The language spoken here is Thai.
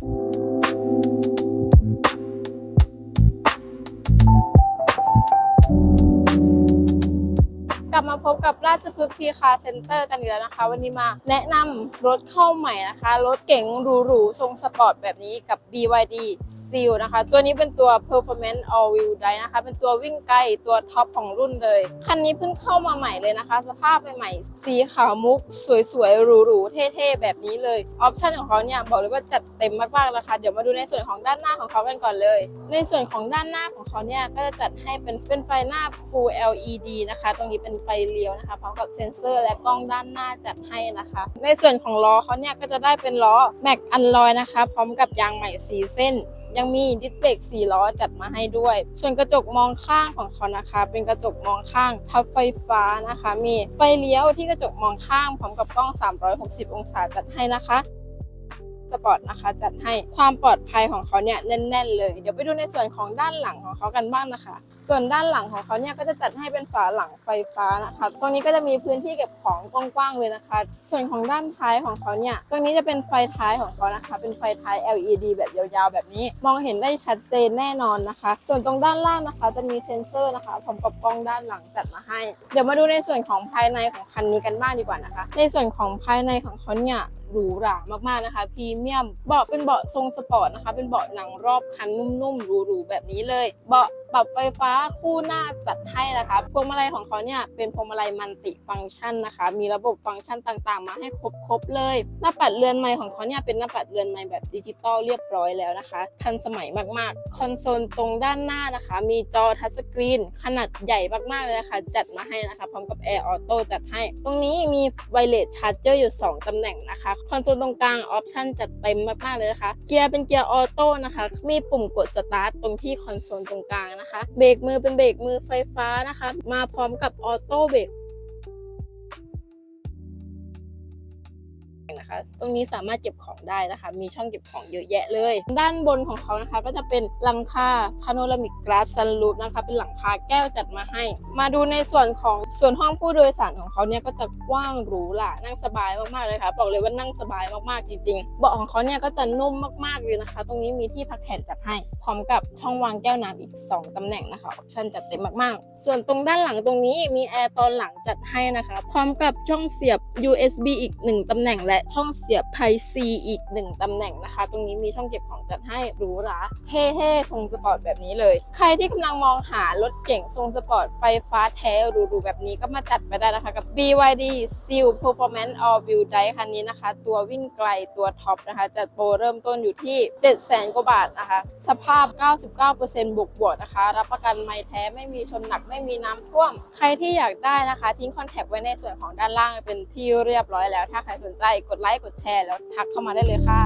ก ลับมาพบกับราชพฤกษ์พีคาเซ็นเตอร์กันอีกแล้วนะคะ วันนี้มาแนะนำรถเข้าใหม่นะคะ รถเก๋งหรูๆทรงสปอร์ตแบบนี้กับ BYD Seal นะคะ ตัวนี้เป็นตัว Performance All Wheel Drive นะคะ เป็นตัววิ่งไกลตัวท็อปของรุ่นเลย คันนี้เพิ่งเข้ามาใหม่เลยนะคะ สภาพใหม่ๆสีขาวมุก สวยๆหรูๆเท่ๆแบบนี้เลย ออปชันของเขาเนี่ยบอกเลยว่าจัดเต็มมากๆนะคะ เดี๋ยวมาดูในส่วนของด้านหน้าของเขากันก่อนเลย ในส่วนของด้านหน้าของเขาเนี่ยก็จะจัดให้เป็นเป็นไฟหน้า Full LED นะคะ ตรงนี้เป็นไฟฟเลี้ยวนะคะพร้อมกับเซ็นเซอร์และกล้องด้านหน้าจัดให้นะคะ ในส่วนของล้อเขาเนี่ยก็จะได้เป็นล้อ Mac อันลอยนะคะ พร้อมกับยางใหม่สีเส้นยังมีดิสเบรก4ล้อจัดมาให้ด้วย ส่วนกระจกมองข้างของเขานะคะ เป็นกระจกมองข้างพับไฟฟ้านะคะ มีไฟเลี้ยวที่กระจกมองข้างพร้อมกับกล้อง 360 องศาจัดให้นะคะ สปอร์ตนะคะ จัดให้ความปลอดภัยของเขาเนี่ยแน่น ๆ เลย เดี๋ยวไปดูในส่วนของด้านหลังของเขากันบ้างนะคะ ส่วนด้านหลังของเขาเนี่ยก็จะจัดให้เป็นฝาหลังไฟฟ้านะคะ ตรงนี้ก็จะมีพื้นที่เก็บของกว้างๆเลยนะคะ ส่วนของด้านท้ายของเขาเนี่ยตรงนี้จะเป็นไฟท้ายของเขานะคะ เป็นไฟท้าย LED แบบยาวๆ แบบนี้ มองเห็นได้ชัดเจนแน่นอนนะคะ ส่วนตรงด้านล่างนะคะ จะมีเซ็นเซอร์นะคะพร้อมกับกล้องด้านหลังจัดมาให้ เดี๋ยวมาดูในส่วนของภายในของคันนี้กันบ้างดีกว่านะคะ ในส่วนของภายในของเขาเนี่ย หรูหรามากๆนะคะพรีเมียมเบาะเป็นเบาะทรงสปอร์ตนะคะ เป็นเบาะหนังรอบคันนุ่มๆหรูๆแบบนี้เลย เบาะปรับไฟฟ้าคู่หน้าจัดให้นะคะพวงมาลัยของเขาเนี่ยเป็นพวงมาลัยมัลติฟังก์ชันนะคะ มีระบบฟังก์ชันต่างๆ มาให้ครบๆเลย หน้าปัดเรือนไม้ของเขาเนี่ยเป็นหน้าปัดเรือนไม้แบบดิจิตอลเรียบร้อยแล้วนะคะ ทันสมัยมากๆ คอนโซลตรงด้านหน้านะคะ มีจอทัชสกรีนขนาดใหญ่มากๆเลยนะคะจัดมาให้นะคะ พร้อมกับแอร์ออโต้จัดให้ ตรงนี้มีไวเลสชาร์เจอร์อยู่ 2ตำแหน่งนะคะคอนโซลตรงกลางออปชันจัดเต็มมากๆเลยนะคะ เกียร์เป็นเกียร์ออโต้นะคะ มีปุ่มกดสตาร์ทตรงที่คอนโซลตรงกลางนะคะ เบรกมือเป็นเบรกมือไฟฟ้านะคะ มาพร้อมกับออโต้เบรก นะคะ ตรงนี้สามารถเก็บของได้นะคะ มีช่องเก็บของเยอะแยะเลย ด้านบนของเขานะคะ ก็จะเป็นหลังคาพาโนรามิกก a าสซันรูฟนะคะ เป็นหลังคาแก้วจัดมาให้ มาดูในส่วนของส่วนห้องผู้โดยสารของเขาเนี่ยก็จะกว้างหรูหรานั่งสบายมากๆเลยค่ะบอกเลยว่านั่งสบายมากๆจริงๆเบาะของเขาเนี่ยก็จะนุ่มมากๆเลยนะคะ ตรงนี้มีที่พักแขนจัดให้ พร้อมกับช่องวางแก้วน้ำอีก 2ตำแหน่งนะคะออปชั่นจัดเต็มมากๆ ส่วนตรงด้านหลังตรงนี้มีแอร์ตอนหลังจัดให้นะคะ พร้อมกับช่องเสียบ USB อีก 1ตำแหน่งและช่องเสียบ Type C อีก1ตำแหน่งนะคะ ตรงนี้มีช่องเก็บของจัดให้หรูหราเท่ๆทรงสปอร์ตแบบนี้เลย ใครที่กำลังมองหารถเก่งทรงสปอร์ตไฟฟ้าแท้หรูๆแบบนี้ก็มาจัดไปได้นะคะกับ BYD Seal Performance All Wheel Drive คันนี้นะคะ ตัววิ่งไกลตัวท็อปนะคะจัดโปรเริ่มต้นอยู่ที่ 700,000 กว่าบาทนะคะ สภาพ 99%บวกบวกๆนะคะ รับประกันไม่แท้ไม่มีชนหนักไม่มีน้ำท่วม ใครที่อยากได้นะคะ ทิ้งคอนแทคไว้ในส่วนของด้านล่างเป็นที่เรียบร้อยแล้ว ถ้าใครสนใจกดไลค์กดแชร์แล้วทักเข้ามาได้เลยค่ะ